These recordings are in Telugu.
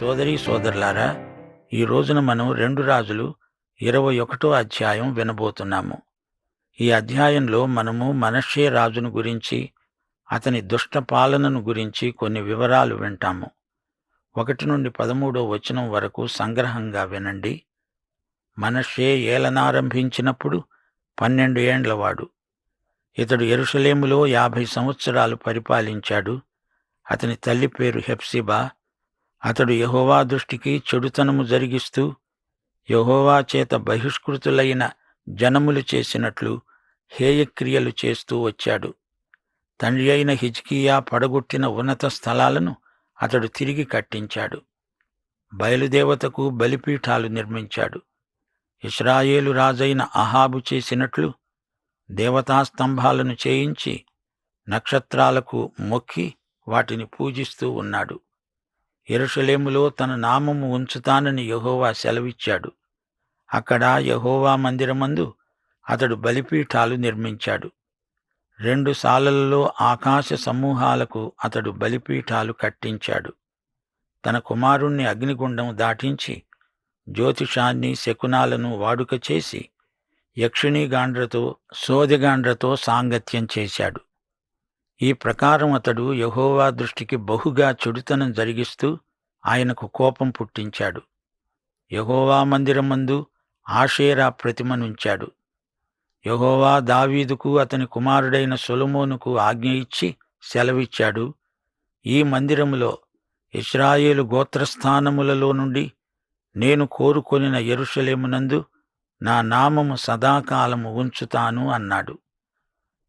సోదరి సోదరులారా ఈ రోజున మనం రెండు రాజులు ఇరవై ఒకటో అధ్యాయం వినబోతున్నాము. ఈ అధ్యాయంలో మనము మనషే రాజును గురించి అతని దుష్ట పాలనను గురించి కొన్ని వివరాలు వింటాము. ఒకటి నుండి పదమూడో వచనం వరకు సంగ్రహంగా వినండి. మనషే ఏలనారంభించినప్పుడు పన్నెండు ఏండ్లవాడు. ఇతడు ఎరుషలేములో యాభై సంవత్సరాలు పరిపాలించాడు. అతని తల్లి పేరు హెప్సిబా. అతడు యహోవా దృష్టికి చెడుతనము జరిగిస్తూ యహోవా చేత బహిష్కృతులైన జనములు చేసినట్లు హేయక్రియలు చేస్తూ వచ్చాడు. తండ్రి అయిన హిజ్కియా పడగొట్టిన ఉన్నత స్థలాలను అతడు తిరిగి కట్టించాడు. బయలుదేవతకు బలిపీఠాలు నిర్మించాడు. ఇస్రాయేలు రాజైన అహాబు చేసినట్లు దేవతాస్తంభాలను చేయించి నక్షత్రాలకు మొక్కి వాటిని పూజిస్తూ ఉన్నాడు. ఎరుషలేములో తన నామము ఉంచుతానని యహోవా సెలవిచ్చాడు. అక్కడ యహోవా మందిరమందు అతడు బలిపీఠాలు నిర్మించాడు. రెండు సాలలలో ఆకాశ సమూహాలకు అతడు బలిపీఠాలు కట్టించాడు. తన కుమారుణ్ణి అగ్నిగుండం దాటించి జ్యోతిషాన్ని శకునాలను వాడుక చేసి యక్షిణీగాండ్రతో సోదిగాండ్రతో సాంగత్యం చేశాడు. ఈ ప్రకారం అతడు యహోవా దృష్టికి బహుగా చెడుతనం జరిగిస్తూ ఆయనకు కోపం పుట్టించాడు. యహోవా మందిరమందు ఆషేరా ప్రతిమనుంచాడు యహోవా దావీదుకు అతని కుమారుడైన సొలమోనుకు ఆజ్ఞ ఇచ్చి సెలవిచ్చాడు. ఈ మందిరములో ఇస్రాయేలు గోత్రస్థానములలో నుండి నేను కోరుకొనిన ఎరుషలేమునందు నా నామము సదాకాలము ఉంచుతాను అన్నాడు.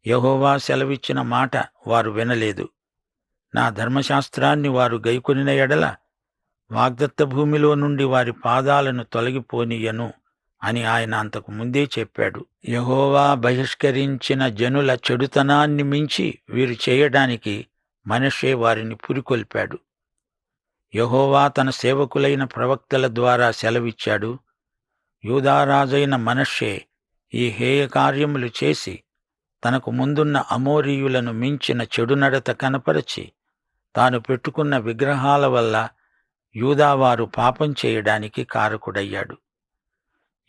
యహోవా సెలవిచ్చిన మాట వారు వినలేదు. నా ధర్మశాస్త్రాన్ని వారు గైకొనిన ఎడల వాగ్దత్త భూమిలో నుండి వారి పాదాలను తొలగిపోనీయను అని ఆయన అంతకు ముందే చెప్పాడు. యహోవా బహిష్కరించిన జనుల చెడుతనాన్ని మించి వీరు చేయడానికి మనషే వారిని పురికొల్పాడు. యహోవా తన సేవకులైన ప్రవక్తల ద్వారా సెలవిచ్చాడు. యూదారాజైన మనషే ఈ హేయ కార్యములు చేసి తనకు ముందున్న అమోరీయులను మించిన చెడునడత కనపరచి తాను పెట్టుకున్న విగ్రహాల వల్ల యూదావారు పాపం చేయడానికి కారకుడయ్యాడు.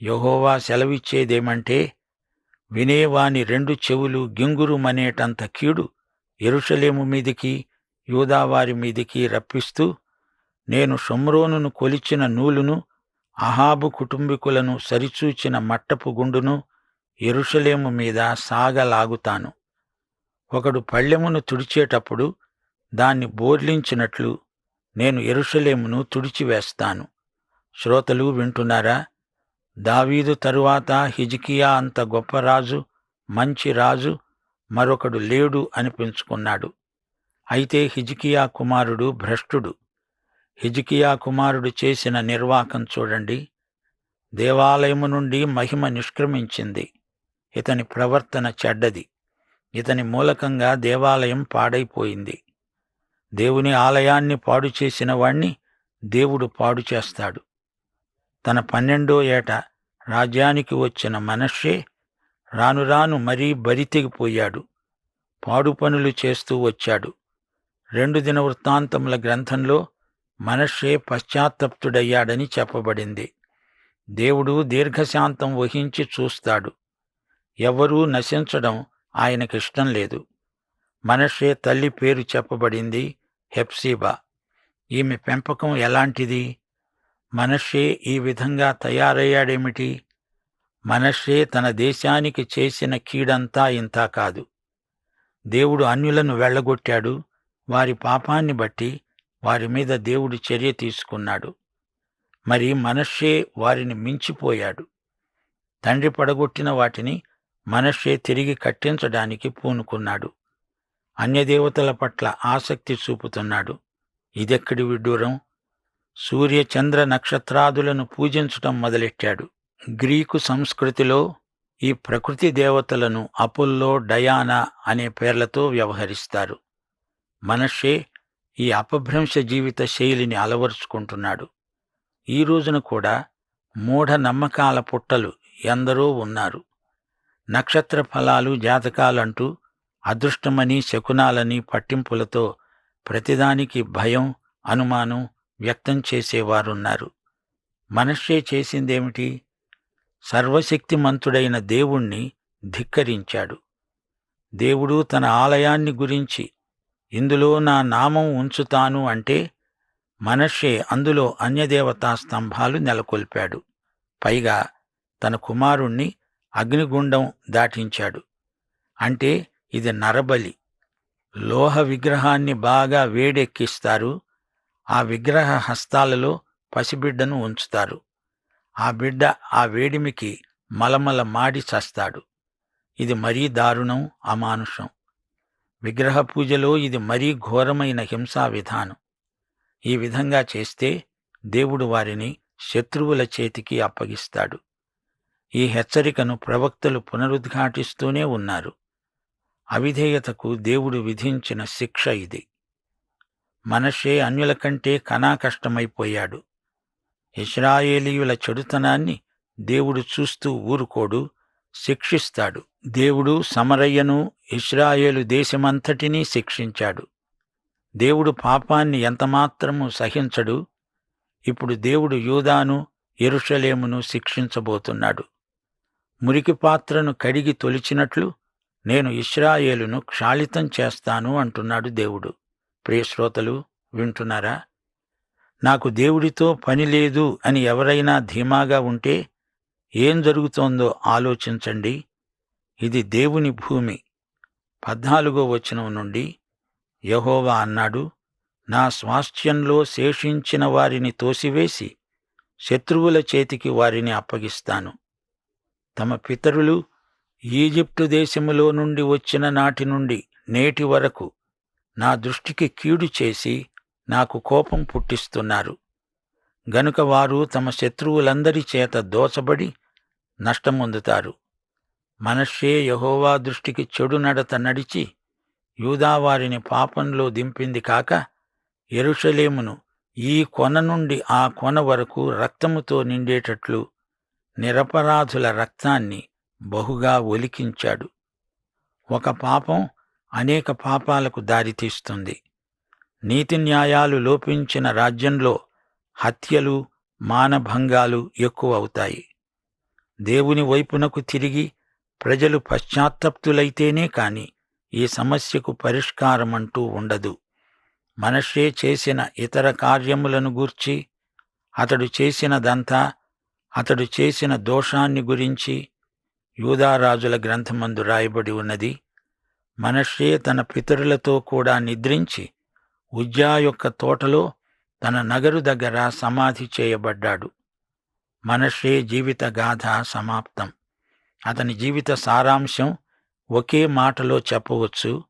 యహోవా సెలవిచ్చేదేమంటే వినేవాని రెండు చెవులు గింగురుమనేటంత కీడు ఎరుషలేము మీదికి యూదావారి మీదికి రప్పిస్తూ నేను షమ్రోనును కొలిచిన నూలును అహాబు కుటుంబీకులను సరిచూచిన మట్టపు గుండును ఎరుషలేము మీద సాగలాగుతాను. ఒకడు పళ్ళెమును తుడిచేటప్పుడు దాన్ని బోర్లించినట్లు నేను ఎరుషలేమును తుడిచివేస్తాను. శ్రోతలు వింటున్నారా? దావీదు తరువాత హిజికియా అంత గొప్ప రాజు మంచి రాజు మరొకడు లేడు అనిపించుకున్నాడు. అయితే హిజికియా కుమారుడు భ్రష్టుడు. హిజికియా కుమారుడు చేసిన నిర్వాకం చూడండి. దేవాలయము నుండి మహిమ నిష్క్రమించింది. ఇతని ప్రవర్తన చెడ్డది. ఇతని మూలకంగా దేవాలయం పాడైపోయింది. దేవుని ఆలయాన్ని పాడు చేసిన వాణ్ణి దేవుడు పాడు చేస్తాడు. తన పన్నెండో ఏట రాజ్యానికి వచ్చిన మనషే రాను రాను మరీ బరితెగిపోయాడు. పాడు పనులు చేస్తూ వచ్చాడు. రెండు దిన వృత్తాంతముల గ్రంథంలో మనషే పశ్చాత్తప్తుడయ్యాడని చెప్పబడింది. దేవుడు దీర్ఘశాంతం వహించి చూస్తాడు. ఎవరూ నశించడం ఆయనకిష్టం లేదు. మనషే తల్లి పేరు చెప్పబడింది హెప్సీబా. ఈమె పెంపకం ఎలాంటిది? మనషే ఈ విధంగా తయారయ్యాడేమిటి? మనషే తన దేశానికి చేసిన కీడంతా ఇంతా కాదు. దేవుడు అన్యులను వెళ్ళగొట్టాడు. వారి పాపాన్ని బట్టి వారి మీద దేవుడు చర్య తీసుకున్నాడు. మరి మనషే వారిని మించిపోయాడు. తండ్రి పడగొట్టిన వాటిని మనషే తిరిగి కట్టించడానికి పూనుకున్నాడు. అన్యదేవతల పట్ల ఆసక్తి చూపుతున్నాడు. ఇదెక్కడి విడ్డూరం? సూర్య చంద్ర నక్షత్రాదులను పూజించటం మొదలెట్టాడు. గ్రీకు సంస్కృతిలో ఈ ప్రకృతి దేవతలను అపుల్లో డయానా అనే పేర్లతో వ్యవహరిస్తారు. మనషే ఈ అపభ్రంశ జీవిత శైలిని అలవరుచుకుంటున్నాడు. ఈ రోజున కూడా మూఢ నమ్మకాల పుట్టలు ఎందరో ఉన్నారు. నక్షత్ర ఫలాలు జాతకాలంటూ అదృష్టమని శకునాలని పట్టింపులతో ప్రతిదానికి భయం అనుమానం వ్యక్తం చేసేవారున్నారు. మనషే చేసిందేమిటి? సర్వశక్తిమంతుడైన దేవుణ్ణి ధిక్కరించాడు. దేవుడు తన ఆలయాన్ని గురించి ఇందులో నా నామం ఉంచుతాను అంటే మనషే అందులో అన్యదేవతా స్తంభాలు నెలకొల్పాడు. పైగా తన కుమారుణ్ణి అగ్నిగుండం దాటించాడు. అంటే ఇది నరబలి. లోహ విగ్రహాన్ని బాగా వేడెక్కిస్తారు. ఆ విగ్రహ హస్తాలలో పసిబిడ్డను ఉంచుతారు. ఆ బిడ్డ ఆ వేడిమికి మలమల మాడి చస్తాడు. ఇది మరీ దారుణం అమానుషం. విగ్రహ పూజలో ఇది మరీ ఘోరమైన హింసా విధానం. ఈ విధంగా చేస్తే దేవుడు వారిని శత్రువుల చేతికి అప్పగిస్తాడు. ఈ హెచ్చరికను ప్రవక్తలు పునరుద్ఘాటిస్తూనే ఉన్నారు. అవిధేయతకు దేవుడు విధించిన శిక్ష ఇది. మనషే అన్యుల కంటే కనాకష్టమైపోయాడు ఇస్రాయేలీయుల చెడుతనాన్ని దేవుడు చూస్తూ ఊరుకోడు శిక్షిస్తాడు. దేవుడు సమరయ్యను ఇస్రాయేలు దేశమంతటినీ శిక్షించాడు. దేవుడు పాపాన్ని ఎంతమాత్రము సహించడు. ఇప్పుడు దేవుడు యూదాను ఎరుషలేమును శిక్షించబోతున్నాడు. మురికి పాత్రను కడిగి తొలిచినట్లు నేను ఇస్రాయేలును క్షాళితం చేస్తాను అంటున్నాడు దేవుడు. ప్రియశ్రోతలు వింటున్నారా? నాకు దేవుడితో పని లేదు అని ఎవరైనా ధీమాగా ఉంటే ఏం జరుగుతోందో ఆలోచించండి. ఇది దేవుని భూమి. పద్నాలుగో వచనం నుండి యహోవా అన్నాడు నా స్వాస్థ్యంలో శేషించిన వారిని తోసివేసి శత్రువుల చేతికి వారిని అప్పగిస్తాను. తమ పితరులు ఈజిప్టు దేశములో నుండి వచ్చిన నాటి నుండి నేటి వరకు నా దృష్టికి కీడు చేసి నాకు కోపం పుట్టిస్తున్నారు. గనుక వారు తమ శత్రువులందరి చేత దోచబడి నష్టమొందుతారు. మనషే యహోవా దృష్టికి చెడు నడత నడిచి యూదావారిని పాపంలో దింపింది కాక ఎరుషలేమును ఈ కొన నుండి ఆ కొన వరకు రక్తముతో నిండేటట్లు నిరపరాధుల రక్తాన్ని బహుగా ఒలికించాడు. ఒక పాపం అనేక పాపాలకు దారితీస్తుంది. నీతి న్యాయాలు లోపించిన రాజ్యంలో హత్యలు మానభంగాలు ఎక్కువ అవుతాయి దేవుని వైపునకు తిరిగి ప్రజలు పశ్చాత్తప్తులైతేనే కాని ఈ సమస్యకు పరిష్కారమంటూ ఉండదు. మనషే చేసిన ఇతర కార్యములను గూర్చి అతడు చేసినదంతా అతడు చేసిన దోషాన్ని గురించి యూదారాజుల గ్రంథమందు రాయబడి ఉన్నది. మనషే తన పితరులతో కూడా నిద్రించి ఉజ్జా యొక్క తోటలో తన నగరు దగ్గర సమాధి చేయబడ్డాడు. మనషే జీవిత గాథ సమాప్తం. అతని జీవిత సారాంశం ఒకే మాటలో చెప్పవచ్చు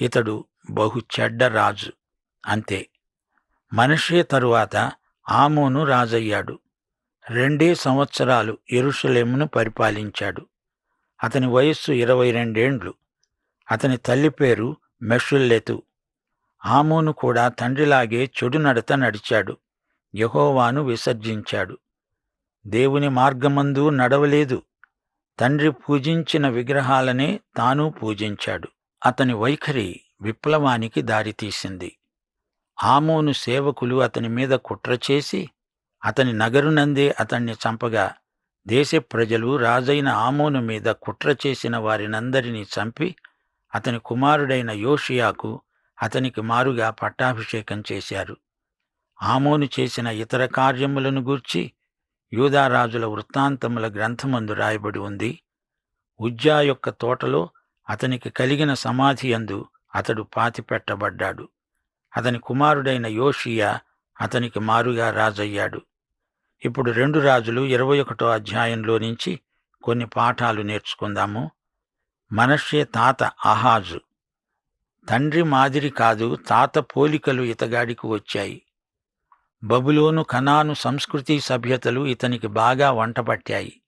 ఇతడు బహు చెడ్డ రాజు. అంతే. మనషే తరువాత ఆమోను రాజయ్యాడు. రెండే సంవత్సరాలు ఎరుషలేమును పరిపాలించాడు. అతని వయస్సు ఇరవై రెండేండ్లు. అతని తల్లి పేరు మెషుల్లెతు. ఆమోను కూడా తండ్రిలాగే చెడు నడత నడిచాడు. యహోవాను విసర్జించాడు. దేవుని మార్గమందు నడవలేదు. తండ్రి పూజించిన విగ్రహాలనే తాను పూజించాడు. అతని వైఖరి విప్లవానికి దారితీసింది. ఆమోను సేవకులు అతని మీద కుట్ర చేసి అతని నగరునందే అతన్ని చంపగా దేశ ప్రజలు రాజైన ఆమోను మీద కుట్ర చేసిన వారినందరినీ చంపి అతని కుమారుడైన యోషియాకు అతనికి మారుగా పట్టాభిషేకం చేశారు. ఆమోను చేసిన ఇతర కార్యములను గూర్చి యూదారాజుల వృత్తాంతముల గ్రంథమందు రాయబడి ఉంది. ఉజ్జా యొక్క తోటలో అతనికి కలిగిన సమాధి అందు అతడు పాతిపెట్టబడ్డాడు. అతని కుమారుడైన యోషియా అతనికి మారుగా రాజయ్యాడు. ఇప్పుడు రెండు రాజులు ఇరవై ఒకటో అధ్యాయంలో నుంచి కొన్ని పాఠాలు నేర్చుకుందాము. మనషే తాత అహాజు. తండ్రి మాదిరి కాదు తాత పోలికలు ఇతగాడికి వచ్చాయి. బబులోను కనాను సంస్కృతి సభ్యతలు ఇతనికి బాగా వంటపట్టాయి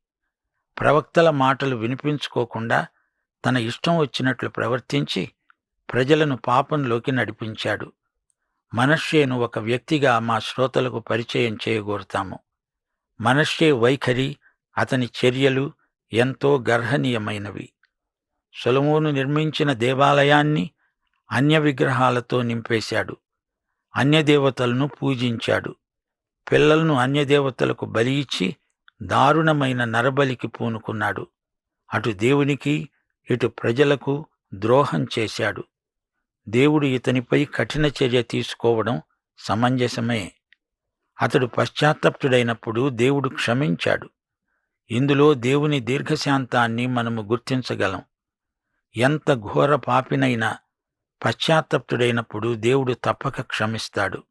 ప్రవక్తల మాటలు వినిపించుకోకుండా తన ఇష్టం వచ్చినట్లు ప్రవర్తించి ప్రజలను పాపంలోకి నడిపించాడు. మనష్యేను ఒక వ్యక్తిగా మా శ్రోతలకు పరిచయం చేయగోరుతాము. మనష్యే వైఖరి అతని చర్యలు ఎంతో గర్హనీయమైనవి. సొలమోను నిర్మించిన దేవాలయాన్ని అన్య విగ్రహాలతో నింపేశాడు. అన్యదేవతలను పూజించాడు. పిల్లలను అన్యదేవతలకు బలి ఇచ్చి దారుణమైన నరబలికి పూనుకున్నాడు. అటు దేవునికి ఇటు ప్రజలకు ద్రోహం చేశాడు. దేవుడు ఇతనిపై కఠిన చర్య తీసుకోవడం సమంజసమే. అతడు పశ్చాత్తప్తుడైనప్పుడు దేవుడు క్షమించాడు. ఇందులో దేవుని దీర్ఘశాంతాన్ని మనము గుర్తించగలం. ఎంత ఘోర పాపినైనా పశ్చాత్తప్తుడైనప్పుడు దేవుడు తప్పక క్షమిస్తాడు.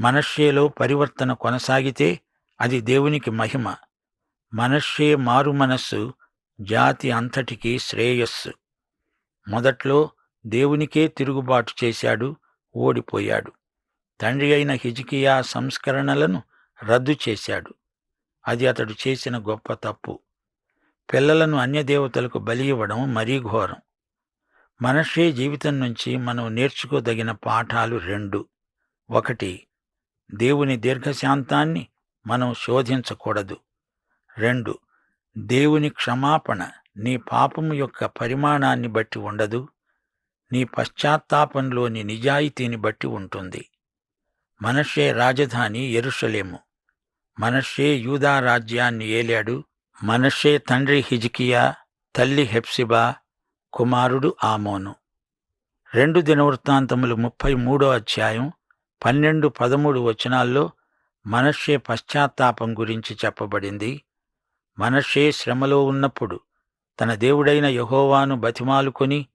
మనష్యేలో పరివర్తన కొనసాగితే అది దేవునికి మహిమ. మనష్యే మారు మనస్సు జాతి అంతటికీ శ్రేయస్సు. మొదట్లో దేవునికే తిరుగుబాటు చేశాడు ఓడిపోయాడు. తండ్రి అయిన హిజికియా సంస్కరణలను రద్దు చేశాడు. అది అతడు చేసిన గొప్ప తప్పు. పిల్లలను అన్యదేవతలకు బలి ఇవ్వడం మరీ ఘోరం. మనషే జీవితం నుంచి మనం నేర్చుకోదగిన పాఠాలు రెండు. ఒకటి దేవుని దీర్ఘశాంతాన్ని మనం శోధించకూడదు. రెండు దేవుని క్షమాపణ నీ పాపము యొక్క పరిమాణాన్ని బట్టి ఉండదు. నీ పశ్చాత్తాపంలోని నిజాయితీని బట్టి ఉంటుంది. మనషే రాజధాని ఎరుషలేము. మనషే యూదా రాజ్యాన్ని ఏలాడు. మనషే తండ్రి హిజికియా తల్లి హెప్సిబా కుమారుడు ఆమోను. రెండు దినవృత్తాంతములు ముప్పై మూడో అధ్యాయం పన్నెండు పదమూడు వచనాల్లో మనషే పశ్చాత్తాపం గురించి చెప్పబడింది. మనషే శ్రమలో ఉన్నప్పుడు తన దేవుడైన యహోవాను బతిమాలుకొని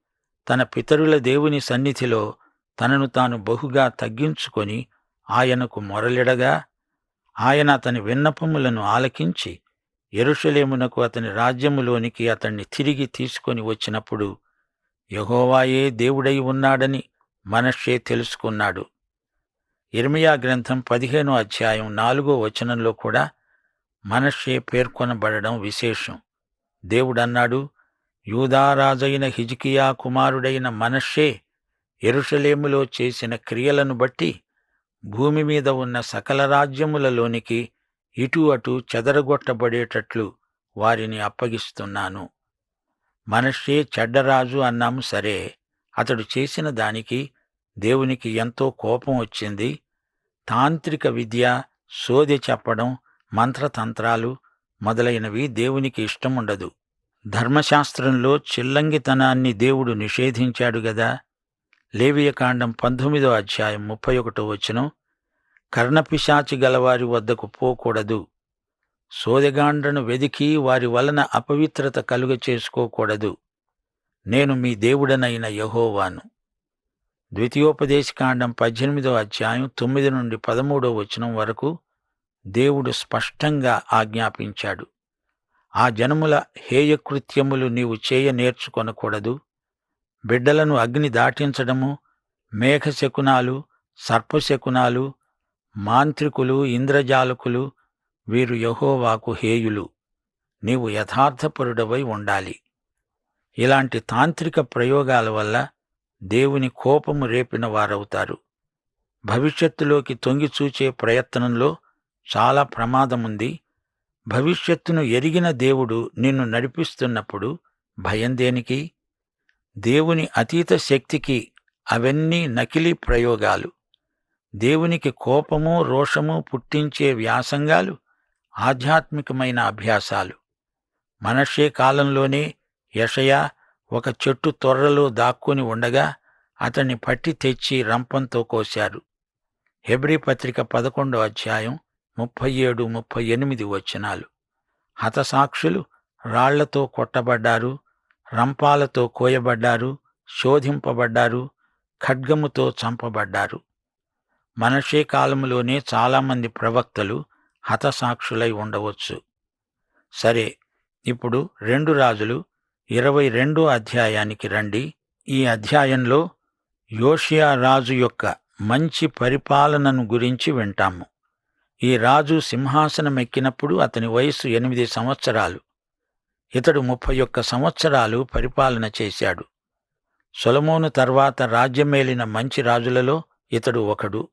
తన పితరుల దేవుని సన్నిధిలో తనను తాను బహుగా తగ్గించుకొని ఆయనకు మొరలిడగా ఆయన అతని విన్నపములను ఆలకించి ఎరుషలేమునకు అతని రాజ్యములోనికి అతన్ని తిరిగి తీసుకొని వచ్చినప్పుడు యహోవాయే దేవుడై ఉన్నాడని మనషే తెలుసుకున్నాడు. ఇర్మియా గ్రంథం పదిహేనో అధ్యాయం నాలుగో వచనంలో కూడా మనషే పేర్కొనబడడం విశేషం. దేవుడన్నాడు యూదారాజైన హిజికియా కుమారుడైన మనషే ఎరుషలేములో చేసిన క్రియలను బట్టి భూమి మీద ఉన్న సకల రాజ్యములలోనికి ఇటు అటు చెదరగొట్టబడేటట్లు వారిని అప్పగిస్తున్నాను. మనషే చెడ్డరాజు అన్నాము సరే. అతడు చేసిన దానికి దేవునికి ఎంతో కోపం వచ్చింది. తాంత్రిక విద్య సోది చెప్పడం మంత్రతంత్రాలు మొదలైనవి దేవునికి ఇష్టముండదు. ధర్మశాస్త్రంలో చిల్లంగితనాన్ని దేవుడు నిషేధించాడు గదా. లేవియకాండం పంతొమ్మిదో అధ్యాయం ముప్పై ఒకటో వచనం కర్ణపిశాచి గలవారి వద్దకు పోకూడదు. సోదెగాండ్రను వెదికి వారి వలన అపవిత్రత కలుగ చేసుకోకూడదు. నేను మీ దేవుడనైన యహోవాను. ద్వితీయోపదేశకాండం పద్దెనిమిదో అధ్యాయం తొమ్మిది నుండి పదమూడో వచనం వరకు దేవుడు స్పష్టంగా ఆజ్ఞాపించాడు. ఆ జనముల హేయకృత్యములు నీవు చేయ నేర్చుకొనకూడదు. బిడ్డలను అగ్ని దాటించడము మేఘశకునాలు సర్పశకునాలు మాంత్రికులు ఇంద్రజాలకులు వీరు యహోవాకు హేయులు. నీవు యథార్థపరుడవై ఉండాలి. ఇలాంటి తాంత్రిక ప్రయోగాల వల్ల దేవుని కోపము రేపిన వారవుతారు. భవిష్యత్తులోకి తొంగిచూచే ప్రయత్నంలో చాలా ప్రమాదముంది. భవిష్యత్తును ఎరిగిన దేవుడు నిన్ను నడిపిస్తున్నప్పుడు భయం దేనికి? దేవుని అతీత శక్తికి అవన్నీ నకిలీ ప్రయోగాలు. దేవునికి కోపము రోషము పుట్టించే వ్యాసంగాలు ఆధ్యాత్మికమైన అభ్యాసాలు. మనషే కాలంలోనే యషయ ఒక చెట్టు తొర్రలో దాక్కుని ఉండగా అతన్ని పట్టి తెచ్చి రంపంతో కోశారు. హెబ్రీ పత్రిక పదకొండో అధ్యాయం ముప్పై ఏడు ముప్పై ఎనిమిది వచనాలు. హతసాక్షులు రాళ్ళతో కొట్టబడ్డారు రంపాలతో కోయబడ్డారు శోధింపబడ్డారు ఖడ్గముతో చంపబడ్డారు. మనషే కాలంలోనే చాలామంది ప్రవక్తలు హతసాక్షులై ఉండవచ్చు. సరే ఇప్పుడు రెండు రాజులు ఇరవై రెండో అధ్యాయానికి రండి. ఈ అధ్యాయంలో యోషియా రాజు యొక్క మంచి పరిపాలనను గురించి వింటాము. ఈ రాజు సింహాసనమెక్కినప్పుడు అతని వయస్సు ఎనిమిది సంవత్సరాలు. ఇతడు ముప్పై ఒక్క సంవత్సరాలు పరిపాలన చేశాడు. సొలమోను తర్వాత రాజ్యమేలిన మంచి రాజులలో ఇతడు ఒకడు.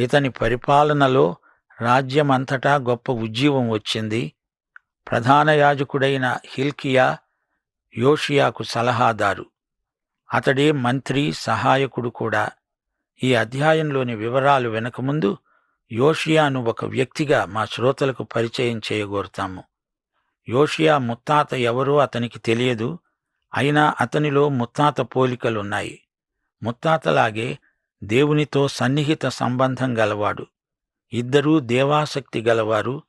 ఇతని పరిపాలనలో రాజ్యమంతటా గొప్ప ఉజ్జీవం వచ్చింది. ప్రధాన యాజకుడైన హిల్కియా యోషియాకు సలహాదారు. అతడే మంత్రి సహాయకుడు కూడా. ఈ అధ్యాయంలోని వివరాలు వెనకముందు యోషియాను ఒక వ్యక్తిగా మా శ్రోతలకు పరిచయం చేయగోరుతాము. యోషియా ముత్తాత ఎవరో అతనికి తెలియదు అయినా అతనిలో ముత్తాత పోలికలున్నాయి. ముత్తాతలాగే దేవునితో సన్నిహిత సంబంధం గలవాడు. ఇద్దరూ దేవాసక్తి గలవారు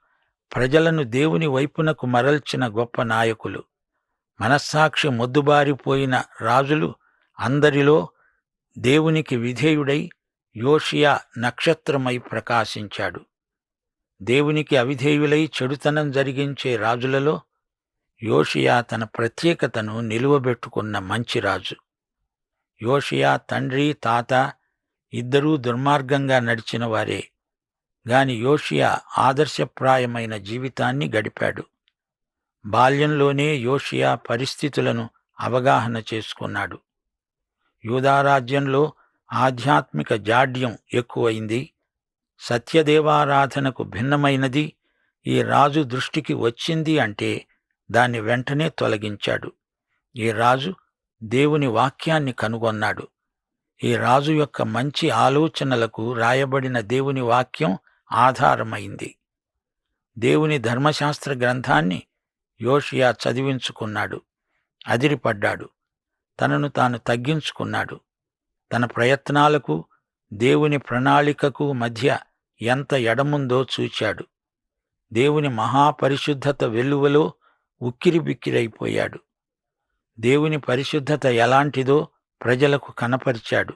ప్రజలను దేవుని వైపునకు మరల్చిన గొప్ప నాయకులు. మనస్సాక్షి మొద్దుబారిపోయిన రాజులు అందరిలో దేవునికి విధేయుడై యోషియా నక్షత్రమై ప్రకాశించాడు. దేవునికి అవిధేయులై చెడుతనం జరిగించే రాజులలో యోషియా తన ప్రత్యేకతను నిలువబెట్టుకున్న మంచి రాజు. యోషియా తండ్రి తాత ఇద్దరూ దుర్మార్గంగా నడిచిన వారే. గాని యోషియా ఆదర్శప్రాయమైన జీవితాన్ని గడిపాడు. బాల్యంలోనే యోషియా పరిస్థితులను అవగాహన చేసుకున్నాడు. యూదారాజ్యంలో ఆధ్యాత్మిక జాడ్యం ఎక్కువైంది. సత్యదేవారాధనకు భిన్నమైనది ఈ రాజు దృష్టికి వచ్చింది అంటే దాన్ని వెంటనే తొలగించాడు. ఈ రాజు దేవుని వాక్యాన్ని కనుగొన్నాడు. ఈ రాజు యొక్క మంచి ఆలోచనలకు రాయబడిన దేవుని వాక్యం ఆధారమైంది. దేవుని ధర్మశాస్త్ర గ్రంథాన్ని యోషియా చదివించుకున్నాడు. అదిరిపడ్డాడు. తనను తాను తగ్గించుకున్నాడు. తన ప్రయత్నాలకు దేవుని ప్రణాళికకు మధ్య ఎంత ఎడముందో చూచాడు. దేవుని మహాపరిశుద్ధత వెల్లువలో ఉక్కిరిబిక్కిరైపోయాడు. దేవుని పరిశుద్ధత ఎలాంటిదో ప్రజలకు కనపరిచాడు.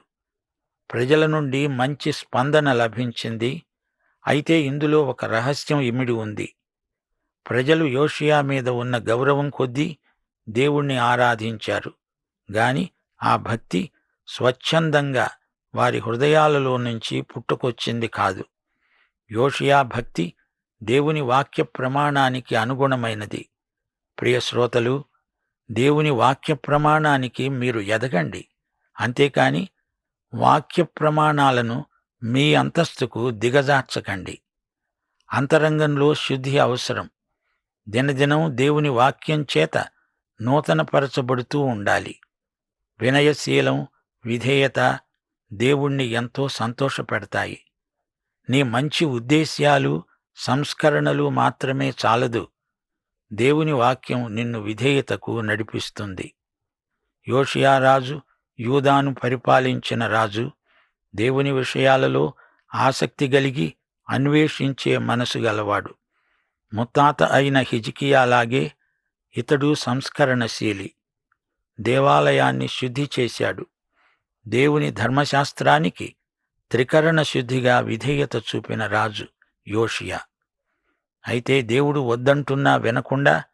ప్రజల నుండి మంచి స్పందన లభించింది. అయితే ఇందులో ఒక రహస్యం ఇమిడి ఉంది. ప్రజలు యోషియా మీద ఉన్న గౌరవం కొద్దీ దేవుణ్ణి ఆరాధించారు. గాని ఆ భక్తి స్వచ్ఛందంగా వారి హృదయాలలో నుంచి పుట్టుకొచ్చింది కాదు. యోషియా భక్తి దేవుని వాక్య ప్రమాణానికి అనుగుణమైనది. ప్రియ శ్రోతలు దేవుని వాక్య ప్రమాణానికి మీరు ఎదగండి. అంతేకాని వాక్య ప్రమాణాలను మీ అంతస్తుకు దిగజార్చకండి. అంతరంగంలో శుద్ధి అవసరం. దినదినం దేవుని వాక్యం చేత నూతనపరచబడుతూ ఉండాలి. వినయశీలం విధేయత దేవుణ్ణి ఎంతో సంతోషపెడతాయి. నీ మంచి ఉద్దేశ్యాలు సంస్కరణలు మాత్రమే చాలదు. దేవుని వాక్యం నిన్ను విధేయతకు నడిపిస్తుంది. యోషియారాజు యూదాను పరిపాలించిన రాజు దేవుని విషయాలలో ఆసక్తి గలిగి అన్వేషించే మనసు గలవాడు. ముత్తాత అయిన హిజికియాలాగే ఇతడు సంస్కరణశీలి. దేవాలయాన్ని శుద్ధి చేశాడు. దేవుని ధర్మశాస్త్రానికి త్రికరణ శుద్ధిగా విధేయత చూపిన రాజు యోషియా. అయితే దేవుడు వద్దంటున్నా వినకుండా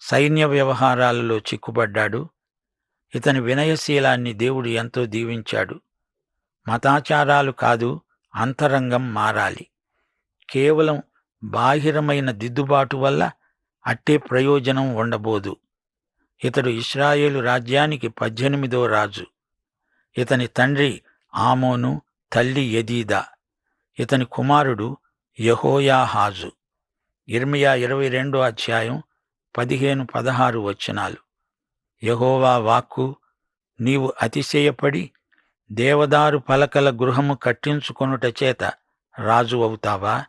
సైన్య వ్యవహారాలలో చిక్కుబడ్డాడు. ఇతని వినయశీలాన్ని దేవుడు ఎంతో దీవించాడు. మతాచారాలు కాదు అంతరంగం మారాలి. కేవలం బాహిరమైన దిద్దుబాటు వల్ల అట్టే ప్రయోజనం ఉండబోదు. ఇతడు ఇస్రాయేలు రాజ్యానికి పద్దెనిమిదో రాజు. ఇతని తండ్రి ఆమోను తల్లి యదీదా. ఇతని కుమారుడు యహోయాహాజు. ఇర్మియా ఇరవై రెండో అధ్యాయం పదిహేను పదహారు వచనాలు. యహోవా వాక్కు నీవు అతిశయపడి దేవదారు పలకల గృహము కట్టించుకొనుట చేత రాజు అవుతావా?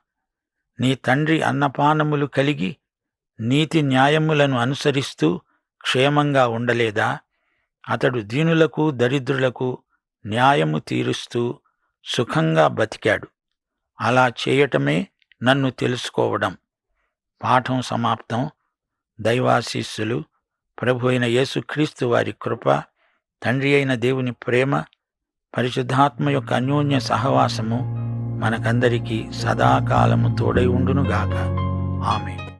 నీ తండ్రి అన్నపానములు కలిగి నీతి న్యాయములను అనుసరిస్తూ క్షేమంగా ఉండలేదా? అతడు దీనులకు దరిద్రులకు న్యాయము తీరుస్తూ సుఖంగా బతికాడు. అలా చేయటమే నన్ను తెలుసుకోవడం. పాఠం సమాప్తం. దైవాశీస్సులు. ప్రభు అయిన యేసుక్రీస్తు వారి కృప. తండ్రి అయిన దేవుని ప్రేమ. పరిశుద్ధాత్మ యొక్క అన్యోన్య సహవాసము. మనకందరికీ సదాకాలము తోడై ఉండునుగాక. ఆమె